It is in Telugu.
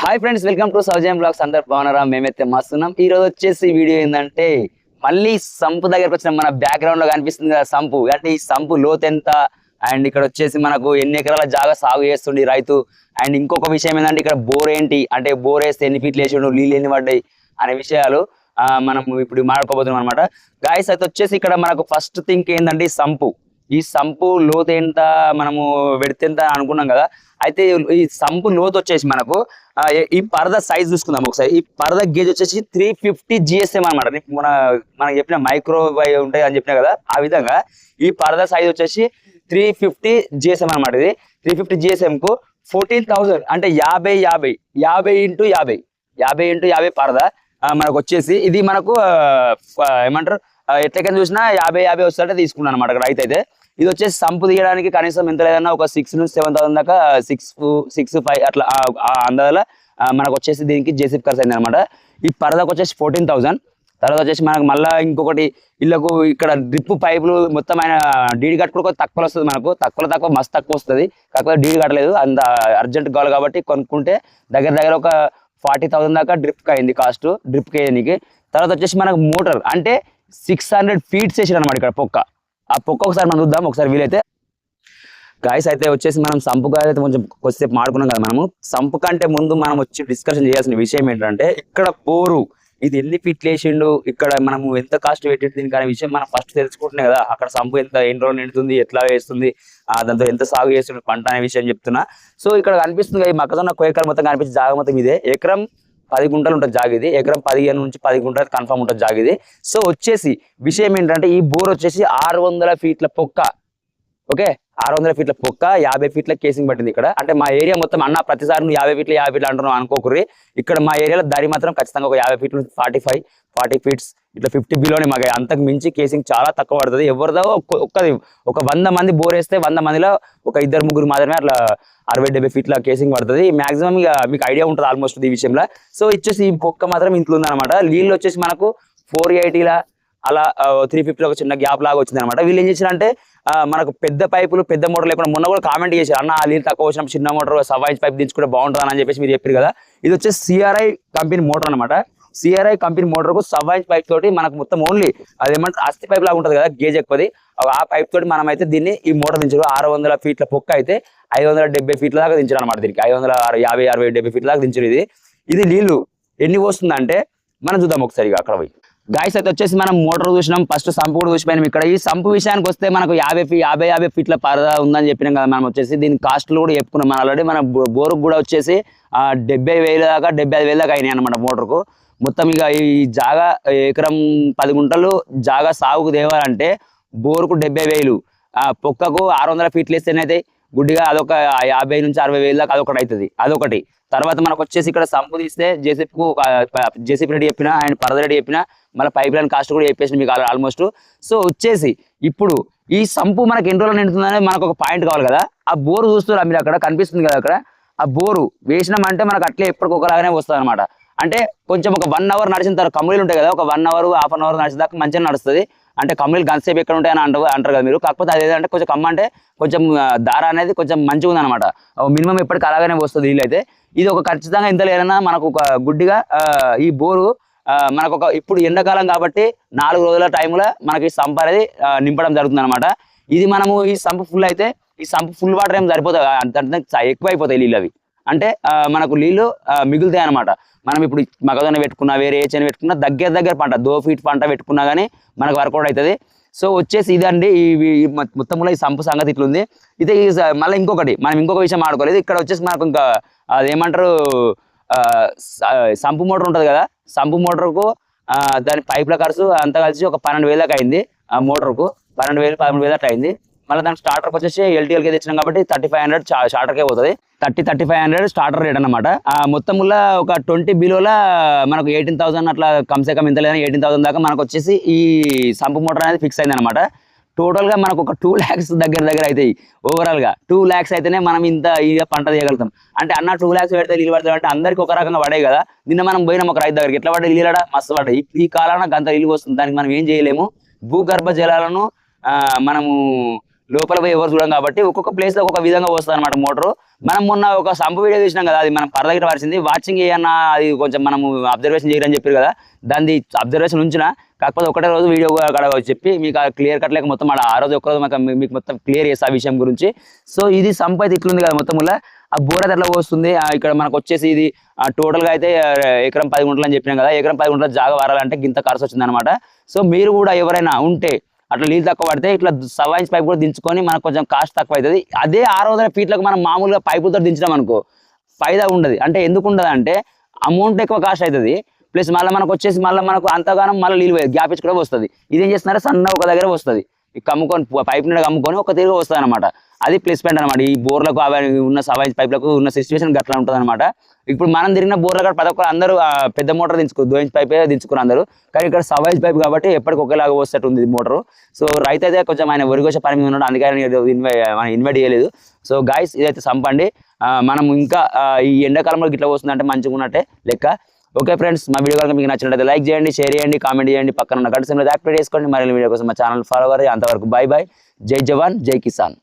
Hi friends welcome to Saujan blogs అందరు బాగున్నారా? మేమైతే మస్తున్నాం. ఈ రోజు వచ్చేసి వీడియో ఏంటంటే మళ్ళీ సంపు దగ్గరకు వచ్చిన మన బ్యాక్గ్రౌండ్లో కనిపిస్తుంది కదా సంపు. అంటే ఈ సంపు లోతు ఎంత? అండ్ ఇక్కడ వచ్చేసి మనకు ఎన్ని ఎకరాల జాగా సాగు చేస్తుండి రైతు? అండ్ ఇంకొక విషయం ఏంటంటే ఇక్కడ బోర్ ఏంటి? అంటే బోర్ వేస్తే ఎన్ని ఫీట్లు వేసాడు నీళ్ళు ఎన్ని పడ్డాయి? అనే విషయాలు మనం ఇప్పుడు మాట్లాడుకోబోతున్నాం అనమాట గాయస్ అయితే వచ్చేసి ఇక్కడ మనకు ఫస్ట్ థింక్ ఏంటంటే సంపు. ఈ సంపు లోతు ఎంత మనము పెడితే ఎంత అనుకున్నాం కదా అయితే ఈ సంపు లోతు వచ్చేసి మనకు ఈ- పరద సైజ్ చూసుకుందాం ఒకసారి. ఈ పరద గేజ్ వచ్చేసి త్రీ ఫిఫ్టీ జిఎస్ఎం అనమాట మన మనం చెప్పిన మైక్రోవైవ్ ఉంటాయి అని చెప్పిన కదా ఆ విధంగా ఈ పరద సైజ్ వచ్చేసి త్రీ ఫిఫ్టీ జిఎస్ఎం అనమాట ఇది. త్రీ ఫిఫ్టీ జిఎస్ఎం కు ఫోర్టీన్ థౌసండ్ అంటే యాభై యాభై యాభై ఇంటూ యాభై యాభై ఇంటూ యాభై పరద మనకు వచ్చేసి ఇది మనకు ఏమంటారు? ఎట్లకైనా చూసినా యాభై యాభై వస్తుంటే తీసుకున్నాను అనమాట రైతు అయితే. ఇది వచ్చేసి సంపు తీయడానికి కనీసం ఎంత లేదన్నా ఒక సిక్స్ నుంచి సెవెన్ థౌసండ్ దాకా సిక్స్ సిక్స్ ఫైవ్ అట్లా అందాల మనకు వచ్చేసి దీనికి జేసీపీ ఖర్చు అయింది అనమాట ఈ పరదకు వచ్చేసి ఫోర్టీన్ థౌసండ్ తర్వాత వచ్చేసి మనకు మళ్ళీ ఇంకొకటి ఇళ్ళకు ఇక్కడ డ్రిప్ పైపులు మొత్తం ఆయన డీడీ కట్టుకుని కొంచెం తక్కువ వస్తుంది మనకు. తక్కువలో తక్కువ మస్తు తక్కువ వస్తుంది. కాకపోతే డీడీ కట్టలేదు అంత అర్జెంట్ కావాలి కాబట్టి కొనుక్కుంటే దగ్గర దగ్గర ఒక ఫార్టీ థౌసండ్ దాకా డ్రిప్కి అయింది కాస్ట్ డ్రిప్కి వేయడానికి తర్వాత వచ్చేసి మనకు మోటార్ అంటే సిక్స్ హండ్రెడ్ ఫీట్స్ వేసారు అనమాట ఇక్కడ పొక్క. ఆ పొక్క ఒకసారి మనం చూద్దాం ఒకసారి వీలైతే. గాయస్ అయితే వచ్చేసి మనం సంపు గాయస్ అయితే కొంచెం కొద్దిసేపు మాడుకున్నాం కదా మనము. సంపు కంటే ముందు మనం వచ్చి డిస్కషన్ చేయాల్సిన విషయం ఏంటంటే ఇక్కడ బోరు ఇది ఎన్ని ఫీట్లు వేసిండు ఇక్కడ మనము ఎంత కాస్ట్ పెట్టింది దీనికి అనే విషయం మనం ఫస్ట్ తెలుసుకుంటున్నాం కదా. అక్కడ సంపు ఎంత ఎన్ని రోజులు నిండుతుంది ఎట్లా వేస్తుంది దాంతో ఎంత సాగు చేస్తుంది పంట అనే విషయం చెప్తున్నా. సో ఇక్కడ కనిపిస్తుంది కదా, ఈ మొక్కజొన్న మొత్తం కనిపించే జాగ మొత్తం ఇదే. ఎకరం పది గుంటలు ఉంటుంది జాగిది. ఎకరం పదిహేను నుంచి పది గుంటలు కన్ఫర్మ్ ఉంటుంది జాగిది. సో వచ్చేసి విషయం ఏంటంటే ఈ బోర్ వచ్చేసి ఆరు వందల ఫీట్ల పొక్క. ఓకే? ఆరు వందల ఫీట్ల పొక్క యాభై ఫీట్ల కేసింగ్ పట్టింది ఇక్కడ. అంటే మా ఏరియా మొత్తం అన్న ప్రతిసారి నువ్వు యాభై ఫీట్లు యాభై ఫీట్లు అంటున్నావు అనుకోకుర్రి. ఇక్కడ మా ఏరియాలో దారి మాత్రం ఖచ్చితంగా ఒక యాభై ఫీట్లు ఫార్టీ ఫైవ్ ఫార్టీ ఫీట్స్ ఇట్లా ఫిఫ్టీ బిలోనే మాకు. అంతకు మించి కేసింగ్ చాలా తక్కువ పడుతుంది. ఎవరిదో ఒక్క- ఒక్కది ఒక వంద మంది బోర్ వేస్తే వంద మందిలో ఒక ఇద్దరు ముగ్గురు మాత్రమే అట్లా అరవై డెబ్బై ఫీట్ల కేసింగ్ పడుతుంది. మాక్సిమం ఇక మీకు ఐడియా ఉంటుంది ఆల్మోస్ట్ ఈ విషయంలో. సో ఇచ్చేసి ఈ పొక్క మాత్రం ఇంట్లో ఉందన్నమాట. నీళ్ళు వచ్చేసి మనకు ఫోర్ ఎయిటీలా అలా త్రీ ఫిఫ్టీలో ఒక చిన్న గ్యాప్ లాగా వచ్చింది అనమాట వీళ్ళు ఏం చేశారంటే మనకు పెద్ద పైపులు పెద్ద మోటార్ లేకుండా మొన్న కూడా కామెంట్ చేశారు. అన్న ఆ నీళ్ళు తక్కువ వచ్చినప్పుడు చిన్న మోటార్ సవాయిజ్ పైప్ దించుకుంటే బాగుంటుంది అని చెప్పేసి మీరు చెప్పారు కదా. ఇది వచ్చేసి సిఆర్ఐ కంపెనీ మోటార్ అనమాట సిఆర్ఐ కంపెనీ మోటార్కు సవాయిజ్ పైప్ తోటి మనకు మొత్తం ఓన్లీ అదేమంటే అస్థి పైప్ లాగా ఉంటుంది కదా గేజ్ ఎక్కువది. ఆ పైప్ తోటి మనం అయితే దీన్ని ఈ మోటార్ దించారు. ఆరు వందల ఫీట్ల పొక్క అయితే ఐదు వందల డెబ్బై ఫీట్ల దాకా దించారు అనమాట దీనికి. ఐదు వందల యాభై అరవై డెబ్బై ఫీట్ల దాకా దించారు ఇది. ఇది నీళ్ళు ఎన్ని వస్తుందంటే మనం చూద్దాం ఒకసారి అక్కడ పోయి. గాయస్ అయితే వచ్చేసి మనం మోటార్ చూసినాం. ఫస్ట్ సంపు కూడా చూసిపోయినాం ఇక్కడ. ఈ సంపు విషయానికి వస్తే మనకు యాభై యాభై యాభై ఫీట్ల పరదా ఉందని చెప్పినాం కదా మనం వచ్చేసి. దీని కాస్ట్లు కూడా చెప్పుకున్నాం. మనం ఆల్రెడీ మన బోరుకు కూడా వచ్చేసి డెబ్బై వేల దాకా డెబ్బై ఐదు వేల దాకా అయినాయి అనమాట మోటార్కు. మొత్తం ఇక ఈ జాగా ఎకరం పది గుంటలు జాగా సాగుకు తేవాలంటే బోరుకు డెబ్బై వేలు. ఆ పొక్కకు ఆరు వందల ఫీట్లు వేస్తేనైతే గుడ్డిగా అదొక యాభై నుంచి అరవై వేలు దాకా అదొకటి అవుతుంది. అదొకటి. తర్వాత మనకు వచ్చేసి ఇక్కడ సంపు తీస్తే జేసీపీకు జేసీపీ రెడ్డి చెప్పిన ఆయన పరద రెడ్డి చెప్పిన మళ్ళీ పైప్ లైన్ కాస్ట్ కూడా చెప్పేసి మీకు ఆల్మోస్ట్. సో వచ్చేసి ఇప్పుడు ఈ సంపు మనకి ఎన్ని రోజులు నిండుతుందనే మనకు ఒక పాయింట్ కావాలి కదా? ఆ బోరు చూస్తున్నారు మీరు అక్కడ కనిపిస్తుంది కదా అక్కడ? ఆ బోరు వేసినామంటే మనకు అట్లే ఎప్పటికొకలాగానే వస్తుంది అనమాట అంటే కొంచెం ఒక వన్ అవర్ నడిచిన తర్వాత కమ్ములు ఉంటాయి కదా ఒక one hour half an hour నడిచిన దాకా మంచిగా నడుస్తుంది. అంటే కమ్ములు గంతసేపు ఎక్కడ ఉంటాయని అంటారు అంటారు కదా మీరు. కాకపోతే అది ఏదంటే కొంచెం కమ్మ అంటే కొంచెం దార అనేది కొంచెం మంచిగా ఉందన్నమాట. మినిమం ఎప్పటికి అలాగనే వస్తుంది వీళ్ళు అయితే ఇది ఒక ఖచ్చితంగా ఇంత లేదన్నా మనకు ఒక గుడ్డిగా ఈ బోరు మనకు ఒక ఇప్పుడు ఎండాకాలం కాబట్టి నాలుగు రోజుల టైంలో మనకి సంప అనేది నింపడం జరుగుతుంది అనమాట ఇది మనము ఈ సంప్ ఫుల్ అయితే ఈ సంప్ ఫుల్ వాటర్ ఏం సరిపోతుంది? అంత అంటే చ- ఎక్కువ అయిపోతాయి నీళ్ళు అవి. అంటే మనకు నీళ్ళు మిగులుతాయి అనమాట మనం ఇప్పుడు మగదొన పెట్టుకున్నా వేరే ఏ చేను పెట్టుకున్నా దగ్గర దగ్గర పంట దో ఫీట్ పంట పెట్టుకున్నా కానీ మనకు వర్కౌట్ అవుతుంది. సో వచ్చేసి ఇదండి ఈ మొత్తంలో ఈ సంపు సంగతి ఇట్లుంది. ఇది మళ్ళీ ఇంకొకటి మనం ఇంకొక విషయం ఆడుకోలేదు ఇక్కడ వచ్చేసి మనకు ఇంకా అదేమంటారు సంపు మోటార్ ఉంటుంది కదా? సంపు మోటార్కు దాని పైప్ల ఖర్చు అంతా కలిసి ఒక పన్నెండు వేలకు అయింది. ఆ మోటార్కు పన్నెండు వేలు పదమూడు వేలు అట్లా అయింది. మళ్ళీ దానికి స్టార్టర్ వచ్చేసి ఎల్టీఎల్కే తెచ్చినాం కాబట్టి థర్టీ ఫైవ్ హండ్రెడ్ స్టార్టర్కే పోతుంది. Thirty thirty five hundred starter rate అనమాట మొత్తంలో ఒక ట్వంటీ బిలోల మనకు ఎయిటీన్ థౌసండ్ అట్లా కమ్సే కమ్ ఇంత లేదని ఎయిటీన్ థౌసండ్ దాకా మనకు వచ్చేసి ఈ సంపు మోటార్ అనేది ఫిక్స్ అయింది అనమాట టోటల్గా మనకు ఒక టూ ల్యాక్స్ దగ్గర దగ్గర అవుతాయి ఓవరాల్గా టూ ల్యాక్స్ అయితేనే మనం ఇంత ఇదిగా పంట తీయగలుగుతాం. అంటే అన్న టూ ల్యాక్స్ పెడితే నీళ్ళు పడతాయి అంటే అందరికి ఒక రకంగా పడే కదా. నిన్న మనం పోయినాం ఒక రైతు దగ్గరికి. ఎట్లా పడే నీళ్ళడా మస్తు పడ్డాయి. ఈ- కాలంలో కాలాన గంత నీళ్ళు వస్తుంది దానికి మనం ఏం చేయలేము. భూగర్భ జలాలను మనము లోపల పోయి ఎవరు చూడం కాబట్టి ఒక్కొక్క ప్లేస్లో ఒక్కొక్క విధంగా వస్తుంది అనమాట మోటార్. మనం మొన్న ఒక సంపు వీడియో చూసినాం కదా అది మనం పరదగిట పరిచింది. వాచింగ్ ఏమన్నా అది కొంచెం మనం అబ్జర్వేషన్ చేయాలని చెప్పారు కదా దాన్ని అబ్జర్వేషన్ ఉంచిన కాకపోతే ఒకటే రోజు వీడియో అక్కడ చెప్పి మీకు క్లియర్ కట్ లేక మొత్తం ఆ రోజు ఒక రోజు మాకు మీకు మొత్తం క్లియర్ చేస్తా ఆ విషయం గురించి. సో ఇది సంపు అయితే ఇట్లుంది కదా మొత్తం ఇలా. ఆ బోర్ ఎట్లా వస్తుంది ఇక్కడ మనకు వచ్చేసి ఇది టోటల్గా అయితే ఎకరం పది గుంటలు అని చెప్పినాం కదా ఎకరం పది గుంటల జాగా వారాలంటే గింత ఖర్చు వచ్చింది అనమాట సో మీరు కూడా ఎవరైనా ఉంటే అట్లా నీళ్ళు తక్కువ పడితే ఇట్లా సవా ఇంచ్ పైప్ కూడా దించుకొని మనకు కొంచెం కాస్ట్ తక్కువ అవుతుంది అదే ఆరు వందల ఫీట్లకు మనం మామూలుగా పైపులతో దించడం అనుకో ఫైదా ఉండదు. అంటే ఎందుకు ఉండదు అంటే అమౌంట్ ఎక్కువ కాస్ట్ అవుతుంది ప్లస్ మళ్ళీ మనకు వచ్చేసి మళ్ళీ మనకు అంతగానం మళ్ళీ నీళ్ళు గ్యాప్ ఇచ్చి కూడా వస్తుంది ఇదేం చేస్తున్నారంటే సన్న ఒక దగ్గర వస్తుంది కమ్ముకొని పైప్ నుండి కమ్ముకొని ఒక తిరిగి వస్తుంది అనమాట అది ప్లస్ పాయింట్ అనమాట ఈ బోర్లకు అవి ఉన్న సవాయిజ్ పైప్లకు ఉన్న సిచ్యువేషన్ గట్లా ఉంటుంది అనమాట ఇప్పుడు మనం తిరిగిన బోర్ల కాడ ప్రతి ఒక్కరు అందరూ పెద్ద మోటార్ దించుకో దో ఇంచ్ పైపే దించుకున్నారు అందరూ. కానీ ఇక్కడ సవైజ్ పైప్ కాబట్టి ఎప్పటికి ఒకేలాగా వస్తట్టు ఉంది మోటార్. సో రైతు అయితే కొంచెం ఆయన వరిగోసే పని మీద ఉన్నాడు. అందుకని ఇన్వై మనం ఇన్వైట్ చేయలేదు. సో గాయస్ ఇదైతే సంపండి. మనం ఇంకా ఈ ఎండాకాలంలో గిట్లా వస్తుందంటే మంచిగా ఉన్నట్టే లెక్క. ఓకే ఫ్రెండ్స్ మా వీడియో కనుక మీకు నచ్చినట్లయితే లైక్ చేయండి షేర్ చేయండి కామెంట్ చేయండి. పక్కన ఉన్న గంట సమయంలో యాక్టివేట్ చేసుకోండి మరిన్ని వీడియో కోసం మా ఛానల్ ఫాలో అవ్వాలి అంతవరకు బై బై. జై జవాన్ జై కిసాన్.